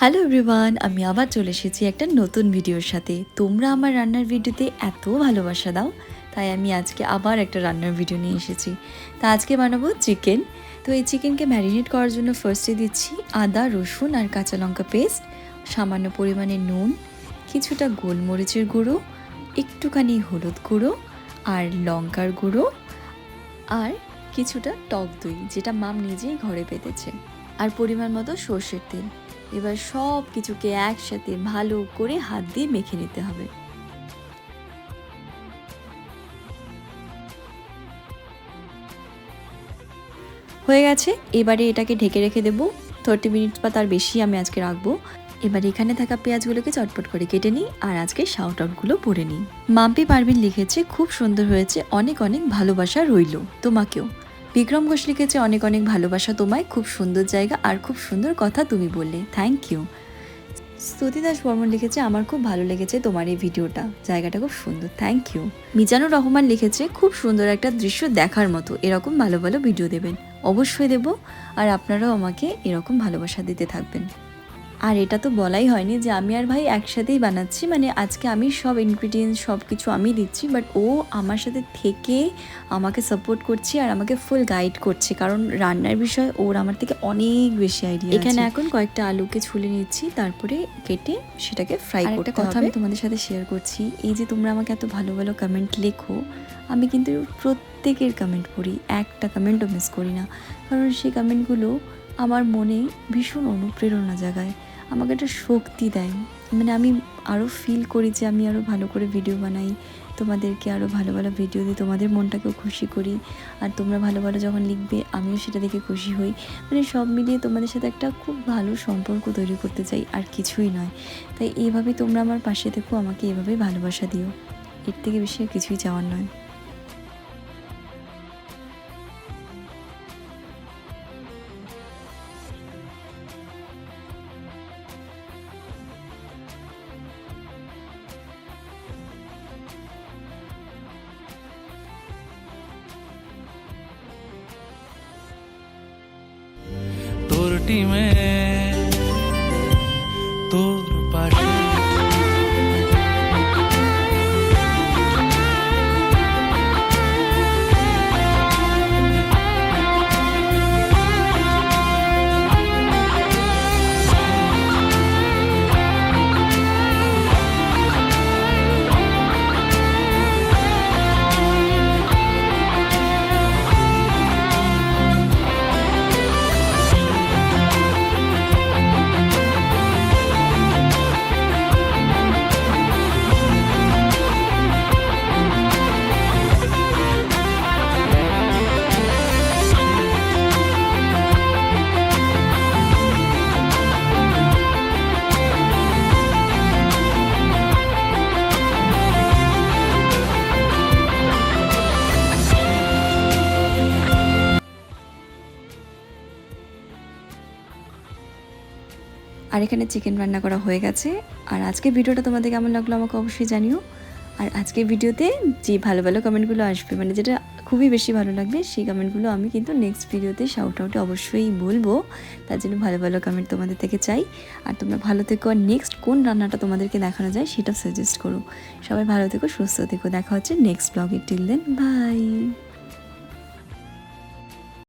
Hello everyone আমি আবার চলে এসেছি একটা নতুন ভিডিওর সাথে। তোমরা আমার রান্নার ভিডিওতে এত ভালোবাসা দাও, তাই আমি আজকে আবার একটা রান্নার ভিডিও নিয়ে এসেছি। তা আজকে বানাবো চিকেন। তো এই চিকেনকে ম্যারিনেট করার জন্য ফার্স্টে দিচ্ছি আদা, রসুন আর কাঁচা লঙ্কা পেস্ট সামান্য পরিমাণে নুন, কিছুটা গোলমরিচের গুঁড়ো, একটুখানি হলুদ গুঁড়ো আর লঙ্কার গুঁড়ো আর কিছুটা টক দই, যেটা মাম নিজেই ঘরে পেতেছে। আর পরিমাণ মতো সর্ষের তেল। এবার সব কিছুকে একসাথে ভালো করে হাত দিয়ে মেখে নিতে হবে। হয়ে গেছে। এবারে এটাকে ঢেকে রেখে দেবো। থার্টি মিনিটস বা তার বেশি আমি আজকে রাখব। এবার এখানে থাকা পেঁয়াজগুলোকে চটপট করে কেটে নিই আর আজকে শাউট আউটগুলো পরে নিই। মাম্পি পারভিন লিখেছে, খুব সুন্দর হয়েছে, অনেক অনেক ভালোবাসা রইল তোমাকেও। বিক্রম ঘোষ লিখেছে, অনেক অনেক ভালোবাসা তোমায়, খুব সুন্দর জায়গা আর খুব সুন্দর কথা তুমি বললে। থ্যাংক ইউ স্তুতি দাস বর্মন লিখেছে, আমার খুব ভালো লেগেছে তোমার এই ভিডিওটা। জায়গাটা খুব সুন্দর। থ্যাংক ইউ মিজানুর রহমান লিখেছে, খুব সুন্দর একটা দৃশ্য দেখার মতো। এরকম ভালো ভালো ভিডিও দেবেন। অবশ্যই দেব। আর আপনারাও আমাকে এরকম ভালোবাসা দিতে থাকবেন। আর এটা তো বলাই হয়নি যে আমি আর ভাই একসাথেই বানাচ্ছি মানে আজকে আমি সব ইনগ্রিডিয়েন্টস সব কিছু আমি দিচ্ছি বাট ও আমার সাথে থেকে আমাকে সাপোর্ট করছে আর আমাকে ফুল গাইড করছে কারণ রান্নার বিষয় ওর আমার থেকে অনেক বেশি আইডিয়া এখানে এখন কয়েকটা আলুকে ছুলে নিচ্ছি তারপরে কেটে সেটাকে ফ্রাই করতে কথা আমি তোমাদের সাথে শেয়ার করছি এই যে তোমরা আমাকে এত ভালো ভালো কমেন্ট লেখো আমি কিন্তু প্রত্যেকের কমেন্ট পড়ি একটা কমেন্টও মিস করি না কারণ সেই কমেন্টগুলো আমার মনে ভীষণ অনুপ্রেরণা জাগায়। আমাকে একটা শক্তি দেয়। মানে আমি আরও ফিল করি যে আমি আরও ভালো করে ভিডিও বানাই, তোমাদেরকে আরও ভালো ভালো ভিডিও দিই, তোমাদের মনটাকেও খুশি করি। আর তোমরা ভালো ভালো যখন লিখবে, আমিও সেটা দেখে খুশি হই। মানে সব মিলিয়ে তোমাদের সাথে একটা খুব ভালো সম্পর্ক তৈরি করতে চাই, আর কিছুই নয়। তাই এইভাবে তোমরা আমার পাশে থেকো, আমাকে এভাবেই ভালোবাসা দিও। এর থেকে বেশি আর কিছুই চাওয়ার নয়। টিমে তোর পাশে আর এখানে চিকেন রান্না করা হয়ে গেছে। আর আজকে ভিডিওটা তোমাদের কেমন লাগল আমাকে অবশ্যই জানিও। আর আজকে ভিডিওতে যে ভালো ভালো কমেন্টগুলো আসবে মানে যেটা খুবই বেশি ভালো লাগবে, সেই কমেন্টগুলো আমি কিন্তু নেক্সট ভিডিওতে শাউট আউটে অবশ্যই বলব। তার জন্য ভালো ভালো কমেন্ট তোমাদের থেকে চাই। আর তোমরা ভালো থেকো, আর নেক্সট কোন রান্নাটা তোমাদেরকে দেখানো যায় সেটা সাজেস্ট করো। সবাই ভালো থেকো, সুস্থ থেকো। দেখা হচ্ছে নেক্সট ব্লগে টিল দেন বাই